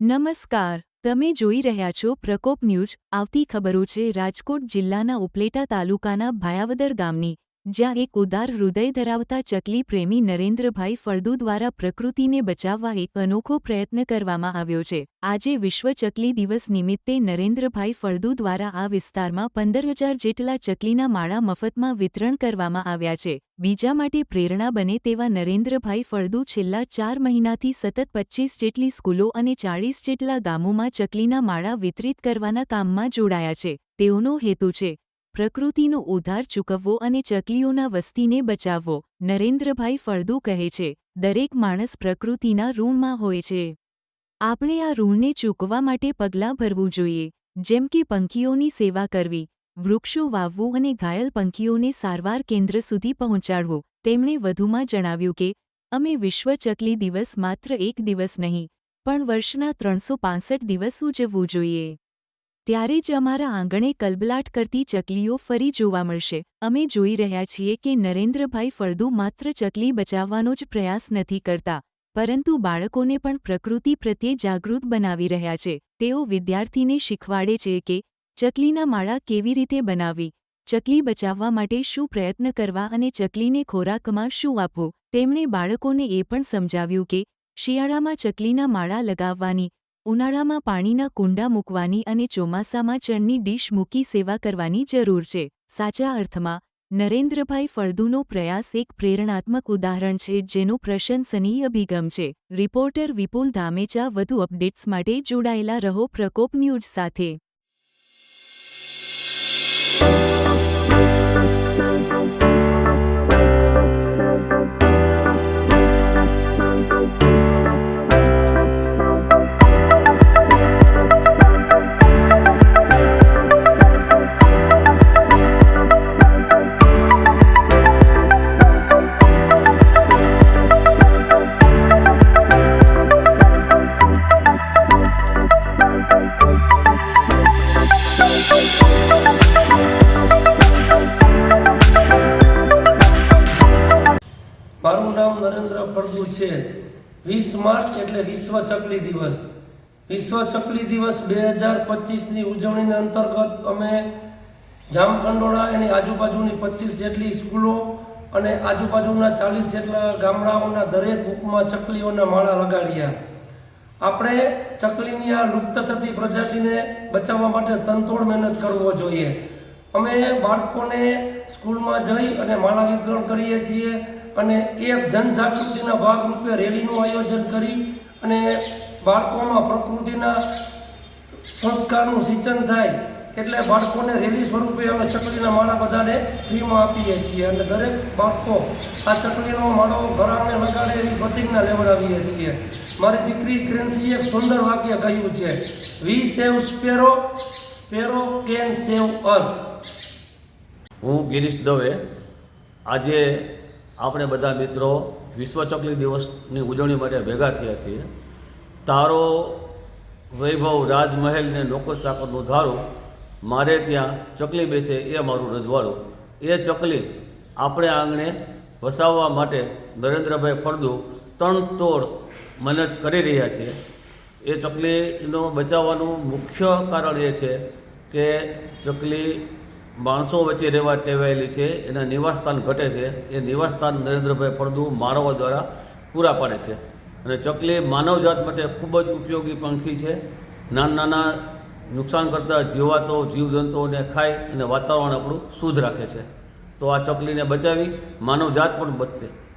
નમસ્કાર, તમે જોઈ રહ્યા છો પ્રકોપ ન્યૂઝ. આવતી ખબરો છે રાજકોટ જિલ્લાના ઉપલેટા તાલુકાના ભાયાવદર ગામની. જ્યાં એક ઉદાર હૃદય ધરાવતા ચકલી પ્રેમી નરેન્દ્રભાઈ ફળદુ દ્વારા પ્રકૃતિને બચાવવા એક અનોખો પ્રયત્ન કરવામાં આવ્યો છે. આજે વિશ્વ ચકલી દિવસ નિમિત્તે નરેન્દ્રભાઈ ફળદુ દ્વારા આ વિસ્તારમાં પંદર હજાર જેટલા ચકલીના માળા મફતમાં વિતરણ કરવામાં આવ્યા છે. બીજા માટે પ્રેરણા બને તેવા નરેન્દ્રભાઈ ફળદુ છેલ્લા ચાર મહિનાથી સતત પચ્ચીસ જેટલી સ્કૂલો અને ચાળીસ જેટલા ગામોમાં ચકલીના માળા વિતરિત કરવાના કામમાં જોડાયા છે. તેઓનો હેતુ છે પ્રકૃતિનો ઉધાર ચૂકવવો અને ચકલીઓના વસ્તીને બચાવવો, નરેન્દ્રભાઈ ફળદુ કહે છે, દરેક માણસ પ્રકૃતિના ઋણમાં હોય છે. આપણે આ ઋણને ચૂકવા માટે પગલાં ભરવું જોઈએ, જેમ કે પંખીઓની સેવા કરવી, વૃક્ષો વાવવું અને ઘાયલ પંખીઓને સારવાર કેન્દ્ર સુધી પહોંચાડવું, તેમણે વધુમાં જણાવ્યું કે, અમે વિશ્વ ચકલી દિવસ માત્ર એક દિવસ નહીં, પણ વર્ષના ત્રણસો દિવસ ઉજવવું જોઈએ. ત્યારે જ અમારા આંગણે કલબલાટ કરતી ચકલીઓ ફરી જોવા મળશે. અમે જોઈ રહ્યા છીએ કે નરેન્દ્રભાઈ ફળદુ માત્ર ચકલી બચાવવાનો જ પ્રયાસ નથી કરતા, પરંતુ બાળકોને પણ પ્રકૃતિ પ્રત્યે જાગૃત બનાવી રહ્યા છે. તેઓ વિદ્યાર્થીને શીખવાડે છે કે ચકલીના માળા કેવી રીતે બનાવવી, ચકલી બચાવવા માટે શું પ્રયત્ન કરવા અને ચકલીને ખોરાકમાં શું આપવું. તેમણે બાળકોને એ પણ સમજાવ્યું કે શિયાળામાં ચકલીના માળા લગાવવાની ઉનાળામાં પાણીના કુંડા મૂકવાની અને ચોમાસામાં ચણની ડીશ મૂકી સેવા કરવાની જરૂર છે. સાચા અર્થમાં, નરેન્દ્રભાઈ ફળદુનો પ્રયાસ એક પ્રેરણાત્મક ઉદાહરણ છે જેનો પ્રશંસનીય અભિગમ છે. રિપોર્ટર વિપુલ ધામેચા વધુ અપડેટ્સ માટે જોડાયેલા રહો પ્રકોપ ન્યૂઝ સાથે. મારું નામ નરેન્દ્ર ફળદુ છે. વીસ માર્ચ એટલે વિશ્વ ચકલી દિવસ. વિશ્વ ચકલી દિવસ બે હજાર પચીસની ઉજવણીના અંતર્ગત અમે જામકંડોળા એની આજુબાજુની પચીસ જેટલી સ્કૂલો અને આજુબાજુના ચાલીસ જેટલા ગામડાઓના દરેક હુકમાં ચકલીઓના માળા લગાડ્યા. આપણે ચકલીની આ લુપ્ત થતી પ્રજાતિને બચાવવા માટે તનતોડ મહેનત કરવો જોઈએ. અમે બાળકોને સ્કૂલમાં જઈ અને માળા વિતરણ કરીએ છીએ. અને એ જનજાગૃતિના ભાગરૂપે રેલીનું આયોજન કરી અને બાળકોમાં પ્રકૃતિના સંસ્કારનું સિંચન થાય એટલે બાળકોને રેલી સ્વરૂપે અમે ચકલીના માળા બધાને ફ્રીમાં આપીએ છીએ અને દરેક બાળકો આ ચકલીનો માળો ઘરાને લગાડે એવી પ્રતિજ્ઞા લેવડાવીએ છીએ. મારી દીકરી ક્રેન્સીએ એક સુંદર વાક્ય કહ્યું છે we save sparrow sparrow can save us હું ગિરીશ દવે આજે આપણે બધા મિત્રો વિશ્વ ચકલી દિવસની ઉજવણી માટે ભેગા થયા છીએ. તારો વૈભવ રાજમહેલ ને નોકર ચાકરનું ધારું, મારે ત્યાં ચકલી બેસે એ મારું રજવાડું. એ ચકલી આપણે આંગણે વસાવવા માટે નરેન્દ્રભાઈ ફળદુ તણતોડ મહેનત કરી રહ્યા છે. એ ચકલીનો બચાવવાનું મુખ્ય કારણ એ છે કે ચકલી માણસો વચ્ચે રહેવા ટેવાયેલી છે, એના નિવાસસ્થાન ઘટે છે, એ નિવાસસ્થાન નરેન્દ્રભાઈ ફળદુ માનવો દ્વારા પૂરા પાડે છે. અને ચકલી માનવજાત માટે ખૂબ જ ઉપયોગી પંખી છે. નાના નાના નુકસાન કરતા જીવાતો, જીવજંતુઓને ખાય અને વાતાવરણ આપણું શુદ્ધ રાખે છે. તો આ ચકલીને બચાવી, માનવજાત પણ બચશે.